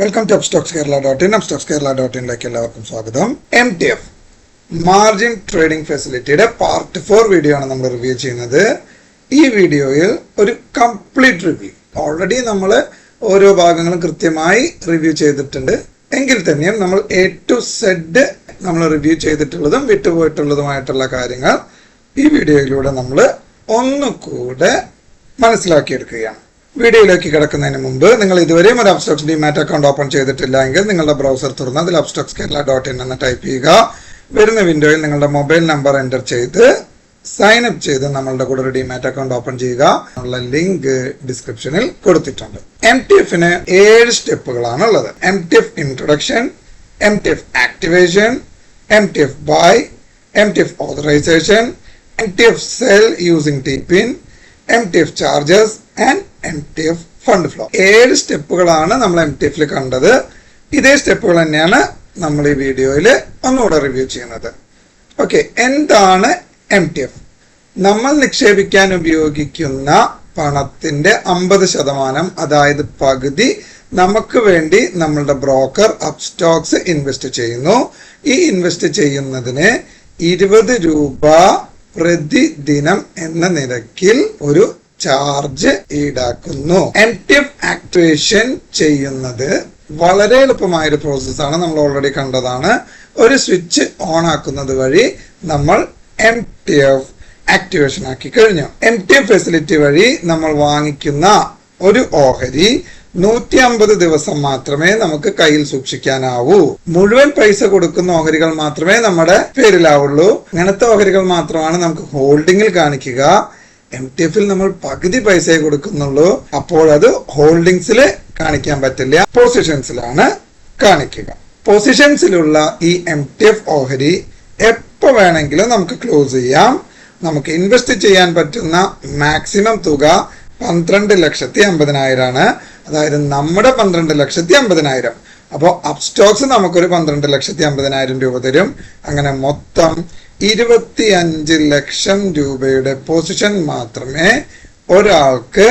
Welcome to stocks Kerala dot in stocks Kerala dot ഇനിലേക്ക് എല്ലാവർക്കും സ്വാഗതം. M T F margin trading ഫെസിലിറ്റിയുടെ part four video ആണ് നമ്മൾ review ചെയ്യുന്നത്. ഈ വീഡിയോയിൽ ഒരു കംപ്ലീറ്റ് റിവ്യൂ ഓൾറെഡി നമ്മൾ ഓരോ ഭാഗങ്ങളും കൃത്യമായി റിവ്യൂ ചെയ്തിട്ടുണ്ട്. എങ്കിൽ തന്നെയും നമ്മൾ എ ടു സെഡ് നമ്മൾ റിവ്യൂ ചെയ്തിട്ടുള്ളതും വിട്ടുപോയിട്ടുള്ളതുമായിട്ടുള്ള കാര്യങ്ങൾ ഈ വീഡിയോയിലൂടെ നമ്മൾ ഒന്നുകൂടെ മനസ്സിലാക്കിയെടുക്കുകയാണ്. വീഡിയോയിലേക്ക് കിടക്കുന്നതിന് മുമ്പ് നിങ്ങൾ ഇതുവരെയും ഒരു അബ്സ്ട്രക്സ് ഡിമാറ്റ് അക്കൗണ്ട് ഓപ്പൺ ചെയ്തിട്ടില്ല എങ്കിൽ നിങ്ങളുടെ ബ്രൗസർ തുറന്ന് അതിൽ അബ്സ്ട്രക്സ് കേരള ഡോട്ട് ഇൻ എന്ന് ടൈപ്പ് ചെയ്യുക. വരുന്ന വിൻഡോയിൽ നിങ്ങളുടെ മൊബൈൽ നമ്പർ എന്റർ ചെയ്ത് സൈൻ അപ്പ് ചെയ്ത് നമ്മളുടെ കൂടെ ഒരു ഡിമാറ്റ് അക്കൗണ്ട് ഓപ്പൺ ചെയ്യുക. ഉള്ള ലിങ്ക് ഡിസ്ക്രിപ്ഷനിൽ കൊടുത്തിട്ടുണ്ട്. എം ടി എഫിന് ഏഴ് സ്റ്റെപ്പുകളാണ് ഉള്ളത്. M T F introduction M T F activation M T F buy M T F authorisation M T F sell using T PIN M T F charges and M T F fund flow ഏഴ് സ്റ്റെപ്പുകളാണ് നമ്മൾ M T എഫിൽ കണ്ടത്. ഇതേ സ്റ്റെപ്പുകൾ തന്നെയാണ് നമ്മൾ ഈ വീഡിയോയിൽ ഒന്നുകൂടെ റിവ്യൂ ചെയ്യുന്നത്. ഓക്കെ എന്താണ് എം ടി എഫ് നമ്മൾ നിക്ഷേപിക്കാൻ ഉപയോഗിക്കുന്ന പണത്തിന്റെ അമ്പത് ശതമാനം അതായത് പകുതി നമുക്ക് വേണ്ടി നമ്മളുടെ ബ്രോക്കർ അപ് സ്റ്റോക്സ് ഇൻവെസ്റ്റ് ചെയ്യുന്നു. ഈ ഇൻവെസ്റ്റ് ചെയ്യുന്നതിന് ഇരുപത് രൂപ പ്രതിദിനം എന്ന നിരക്കിൽ ഒരു ചാർജ് ഈടാക്കുന്നു. എം ടി എഫ് ആക്ടിവേഷൻ ചെയ്യുന്നത് വളരെ എളുപ്പമായ ഒരു പ്രോസസ്സാണ് നമ്മൾ ഓൾറെഡി കണ്ടതാണ്. ഒരു സ്വിച്ച് ഓൺ ആക്കുന്നത് വഴി നമ്മൾ എം ടി എഫ് ആക്ടിവേഷൻ ആക്കി കഴിഞ്ഞു. എം ടി എഫ് ഫെസിലിറ്റി വഴി നമ്മൾ വാങ്ങിക്കുന്ന ഒരു ഓഹരി നൂറ്റി അമ്പത് ദിവസം മാത്രമേ നമുക്ക് കയ്യിൽ സൂക്ഷിക്കാനാവൂ. മുഴുവൻ പൈസ കൊടുക്കുന്ന ഓഹരികൾ മാത്രമേ നമ്മുടെ പേരിലാവുള്ളൂ. അങ്ങനത്തെ ഓഹരികൾ മാത്രമാണ് നമുക്ക് ഹോൾഡിംഗിൽ കാണിക്കുക. എം ടി എഫിൽ നമ്മൾ പകുതി പൈസയെ കൊടുക്കുന്നുള്ളൂ. അപ്പോൾ അത് ഹോൾഡിങ്സിൽ കാണിക്കാൻ പറ്റില്ല. പൊസിഷൻസിലാണ് കാണിക്കുക. പൊസിഷൻസിലുള്ള ഈ എം ടി എഫ് ഓഹരി എപ്പോ വേണമെങ്കിലും നമുക്ക് ക്ലോസ് ചെയ്യാം. നമുക്ക് ഇൻവെസ്റ്റ് ചെയ്യാൻ പറ്റുന്ന മാക്സിമം തുക പന്ത്രണ്ട് ലക്ഷത്തി അമ്പതിനായിരമാണ് അതായത് നമ്മുടെ പന്ത്രണ്ട് ലക്ഷത്തി അമ്പതിനായിരം. അപ്പോൾ അപ്സ്റ്റോക്സ് നമുക്കൊരു പന്ത്രണ്ട് ലക്ഷത്തി അമ്പതിനായിരം രൂപ തരും. അങ്ങനെ മൊത്തം ഇരുപത്തി അഞ്ച് ലക്ഷം രൂപയുടെ പൊസിഷൻ മാത്രമേ ഒരാൾക്ക്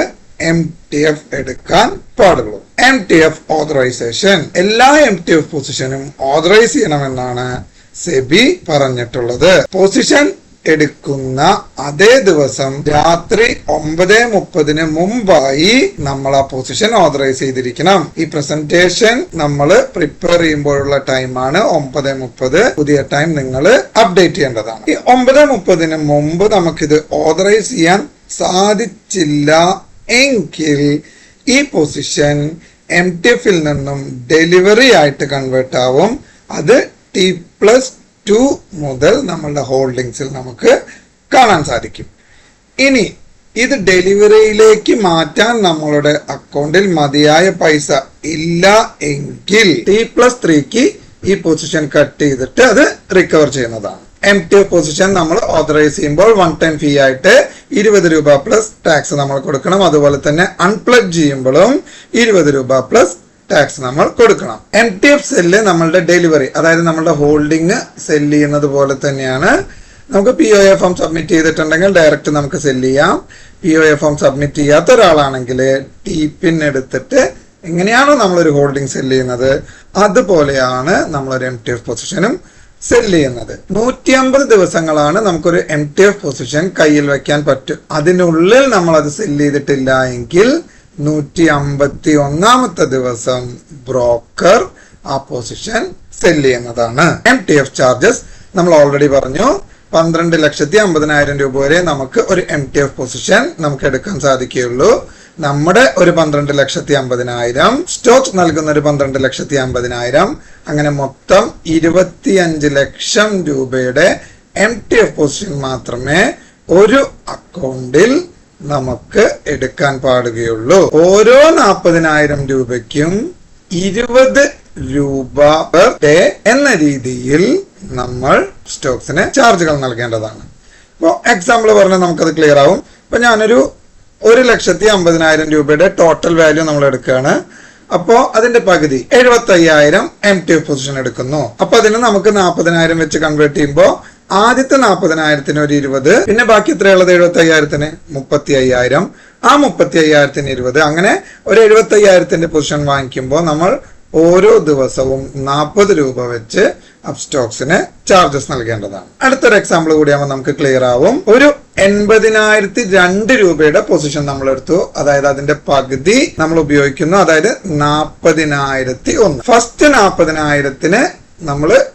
എം ടി എഫ് എടുക്കാൻ പാടുള്ളൂ. എം ടി എഫ് ഓതറൈസേഷൻ എല്ലാ എം ടി എഫ് പൊസിഷനും ഓതറൈസ് ചെയ്യണമെന്നാണ് സെബി പറഞ്ഞിട്ടുള്ളത്. പൊസിഷൻ എടുക്കുന്ന അതേ ദിവസം രാത്രി ഒമ്പത് മുപ്പതിന് മുമ്പായി നമ്മൾ ആ പൊസിഷൻ ഓതറൈസ് ചെയ്തിരിക്കണം. ഈ പ്രസന്റേഷൻ നമ്മൾ പ്രിപ്പയർ ചെയ്യുമ്പോഴുള്ള ടൈമാണ് ഒമ്പത് മുപ്പത്. പുതിയ ടൈം നിങ്ങൾ അപ്ഡേറ്റ് ചെയ്യേണ്ടതാണ്. ഈ ഒമ്പത് മുപ്പതിന് മുമ്പ് നമുക്കിത് ഓതറൈസ് ചെയ്യാൻ സാധിച്ചില്ല എങ്കിൽ ഈ പൊസിഷൻ എം ടി എഫിൽ നിന്നും ഡെലിവറി ആയിട്ട് കൺവേർട്ട് ആവും. അത് ടി പ്ലസ് ടു മുതൽ നമ്മളുടെ ഹോൾഡിങ്സിൽ നമുക്ക് കാണാൻ സാധിക്കും. ഇനി ഇത് ഡെലിവറിയിലേക്ക് മാറ്റാൻ നമ്മളുടെ അക്കൗണ്ടിൽ മതിയായ പൈസ ഇല്ല എങ്കിൽ ടി പ്ലസ് ത്രീക്ക് ഈ പൊസിഷൻ കട്ട് ചെയ്തിട്ട് അത് റിക്കവർ ചെയ്യുന്നതാണ്. എം ടി പൊസിഷൻ നമ്മൾ ഓതറൈസ് ചെയ്യുമ്പോൾ വൺ ടൈം ഫീ ആയിട്ട് ഇരുപത് രൂപ പ്ലസ് ടാക്സ് നമ്മൾ കൊടുക്കണം. അതുപോലെ തന്നെ അൺപ്ലഗ് ചെയ്യുമ്പോഴും ഇരുപത് രൂപ പ്ലസ് ടാക്സ് നമ്മൾ കൊടുക്കണം. എം ടി എഫ് സെല്ല് നമ്മളുടെ ഡെലിവറി അതായത് നമ്മളുടെ ഹോൾഡിംഗ് സെല്ല് ചെയ്യുന്നത് പോലെ തന്നെയാണ്. നമുക്ക് P O F form submit ചെയ്തിട്ടുണ്ടെങ്കിൽ ഡയറക്റ്റ് നമുക്ക് സെല്ല് ചെയ്യാം. P O F form submit ചെയ്യാത്ത ഒരാളാണെങ്കിൽ ടി പിൻ എടുത്തിട്ട് എങ്ങനെയാണോ നമ്മളൊരു ഹോൾഡിംഗ് സെല്ല് ചെയ്യുന്നത് അതുപോലെയാണ് നമ്മളൊരു എം ടി എഫ് പൊസിഷനും സെല്ല് ചെയ്യുന്നത്. നൂറ്റി അമ്പത് ദിവസങ്ങളാണ് നമുക്കൊരു എം ടി എഫ് പൊസിഷൻ കയ്യിൽ വെക്കാൻ പറ്റും. അതിനുള്ളിൽ നമ്മൾ അത് സെല്ല് ചെയ്തിട്ടില്ല എങ്കിൽ നൂറ്റി അമ്പത്തി ഒന്നാമത്തെ ദിവസം ബ്രോക്കർ ആ പൊസിഷൻ സെല്ല് ചെയ്യുന്നതാണ്. എം ടി എഫ് ചാർജസ് നമ്മൾ ഓൾറെഡി പറഞ്ഞു. പന്ത്രണ്ട് ലക്ഷത്തി അമ്പതിനായിരം രൂപ വരെ നമുക്ക് ഒരു എം ടി എഫ് പൊസിഷൻ നമുക്ക് എടുക്കാൻ സാധിക്കുകയുള്ളൂ. നമ്മുടെ ഒരു പന്ത്രണ്ട് ലക്ഷത്തി അമ്പതിനായിരം സ്റ്റോക്ക് നൽകുന്ന ഒരു പന്ത്രണ്ട് ലക്ഷത്തി അമ്പതിനായിരം അങ്ങനെ മൊത്തം ഇരുപത്തിയഞ്ച് ലക്ഷം രൂപയുടെ എം ടി എഫ് പൊസിഷൻ മാത്രമേ ഒരു അക്കൗണ്ടിൽ നമുക്ക് എടുക്കാൻ പാടുകയുള്ളൂ. ഓരോ നാൽപ്പതിനായിരം രൂപയ്ക്കും ഇരുപത് രൂപ ഡേ എന്ന രീതിയിൽ നമ്മൾ സ്റ്റോക്സിന് ചാർജുകൾ നൽകേണ്ടതാണ്. ഇപ്പോൾ എക്സാമ്പിൾ പറഞ്ഞാൽ നമുക്കത് ക്ലിയർ ആവും. ഇപ്പൊ ഞാനൊരു ഒരു ലക്ഷത്തി അമ്പതിനായിരം രൂപയുടെ ടോട്ടൽ വാല്യൂ നമ്മൾ എടുക്കുകയാണ്. അപ്പോൾ അതിന്റെ പകുതി എഴുപത്തി അയ്യായിരം എം ടി പൊസിഷൻ എടുക്കുന്നു. അപ്പോൾ അതിന് നമുക്ക് നാൽപ്പതിനായിരം വെച്ച് കൺവേർട്ട് ചെയ്യുമ്പോൾ ആദ്യത്തെ നാൽപ്പതിനായിരത്തിന് ഒരു ഇരുപത് പിന്നെ ബാക്കി എത്രയുള്ളത്? എഴുപത്തി അയ്യായിരത്തിന് മുപ്പത്തി അയ്യായിരം ആ മുപ്പത്തി അയ്യായിരത്തിന് ഇരുപത്. അങ്ങനെ ഒരു എഴുപത്തി അയ്യായിരത്തിന്റെ പൊസിഷൻ വാങ്ങിക്കുമ്പോൾ നമ്മൾ ഓരോ ദിവസവും നാൽപ്പത് രൂപ വെച്ച് അപ്സ്റ്റോക്സിന് ചാർജസ് നൽകേണ്ടതാണ്. അടുത്തൊരു എക്സാമ്പിൾ കൂടിയാകുമ്പോൾ നമുക്ക് ക്ലിയർ ആവും. ഒരു എൺപതിനായിരത്തി രണ്ട് രൂപയുടെ പൊസിഷൻ നമ്മൾ എടുത്തു. അതായത് അതിന്റെ പകുതി നമ്മൾ ഉപയോഗിക്കുന്നു. അതായത് നാൽപ്പതിനായിരത്തി ഒന്ന്. ഫസ്റ്റ് നാൽപ്പതിനായിരത്തിന് നമ്മൾ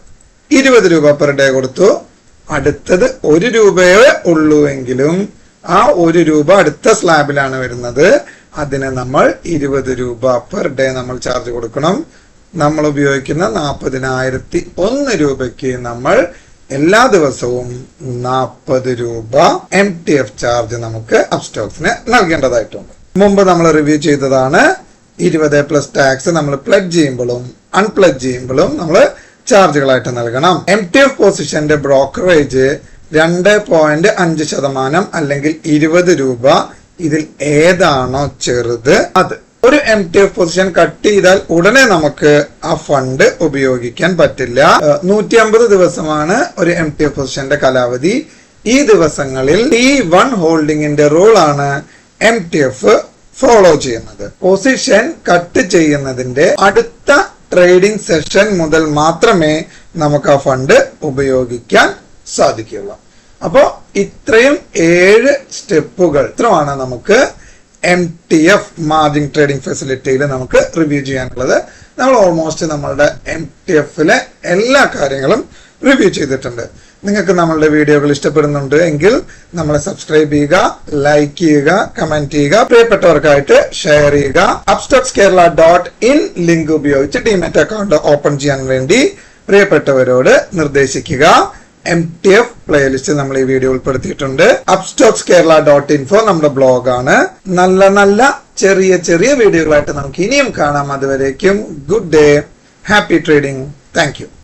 ഇരുപത് രൂപ പെർ ഡേ കൊടുത്തു. അടുത്തത് ഒരു രൂപയേ എങ്കിലും ആ ഒരു രൂപ അടുത്ത സ്ലാബിലാണ് വരുന്നത്. അതിന് നമ്മൾ ഇരുപത് രൂപ പെർ ഡേ നമ്മൾ ചാർജ് കൊടുക്കണം. നമ്മൾ ഉപയോഗിക്കുന്ന നാൽപ്പതിനായിരത്തി ഒന്ന് രൂപയ്ക്ക് നമ്മൾ എല്ലാ ദിവസവും നാൽപ്പത് രൂപ എം ടി എഫ് ചാർജ് നമുക്ക് അപ്സ്റ്റോക്സിന് നൽകേണ്ടതായിട്ടുണ്ട്. മുമ്പ് നമ്മൾ റിവ്യൂ ചെയ്തതാണ് ഇരുപത് പ്ലസ് ടാക്സ് നമ്മൾ പ്ലഡ് ചെയ്യുമ്പോഴും അൺപ്ലഗ് ചെയ്യുമ്പോഴും നമ്മൾ ചാർജുകളായിട്ട് നൽകണം. എം ടി എഫ് പൊസിഷന്റെ ബ്രോക്കറേജ് രണ്ട് പോയിന്റ് അഞ്ച് ശതമാനം അല്ലെങ്കിൽ ഇരുപത് രൂപ ഇതിൽ ഏതാണോ ചെറുത് അത്. ഒരു M T F position cut ചെയ്താൽ ഉടനെ നമുക്ക് ആ ഫണ്ട് ഉപയോഗിക്കാൻ പറ്റില്ല. നൂറ്റി അമ്പത് ദിവസമാണ് ഒരു എം ടി എഫ് പൊസിഷന്റെ കാലാവധി. ഈ ദിവസങ്ങളിൽ ടി വൺ ഹോൾഡിംഗിന്റെ റൂൾ ആണ് എം ടി എഫ് ഫോളോ ചെയ്യുന്നത്. പൊസിഷൻ കട്ട് ചെയ്യുന്നതിന്റെ അടുത്ത ട്രേഡിംഗ് സെഷൻ മുതൽ മാത്രമേ നമുക്ക് ആ ഫണ്ട് ഉപയോഗിക്കാൻ സാധിക്കുള്ളൂ അപ്പോൾ ഇത്രയും ഏഴ് സ്റ്റെപ്പുകൾ ഇത്രമാണ് നമുക്ക് M T F margin trading ഫെസിലിറ്റിയിൽ നമുക്ക് റിവ്യൂ ചെയ്യാനുള്ളത്. നമ്മൾ ഓൾമോസ്റ്റ് നമ്മളുടെ എം ടി എഫിലെ എല്ലാ കാര്യങ്ങളും റിവ്യൂ ചെയ്തിട്ടുണ്ട്. നിങ്ങൾക്ക് നമ്മളുടെ വീഡിയോകൾ ഇഷ്ടപ്പെടുന്നുണ്ട് എങ്കിൽ നമ്മളെ സബ്സ്ക്രൈബ് ചെയ്യുക ലൈക്ക് ചെയ്യുക കമന്റ് ചെയ്യുക പ്രിയപ്പെട്ടവർക്കായിട്ട് ഷെയർ ചെയ്യുക. Upstox Kerala dot in link ഉപയോഗിച്ച് ഡിമാറ്റ് അക്കൗണ്ട് ഓപ്പൺ ചെയ്യാൻ വേണ്ടി പ്രിയപ്പെട്ടവരോട് നിർദ്ദേശിക്കുക. എം ടി എഫ് പ്ലേലിസ്റ്റ് നമ്മൾ ഈ വീഡിയോ ഉൾപ്പെടുത്തിയിട്ടുണ്ട്. അപ്സ്റ്റോക്സ് കേരള ഡോട്ട് ഇൻഫോ നമ്മുടെ ബ്ലോഗാണ് നല്ല നല്ല ചെറിയ ചെറിയ വീഡിയോകളായിട്ട് നമുക്ക് ഇനിയും കാണാം. അതുവരേക്കും good day happy trading thank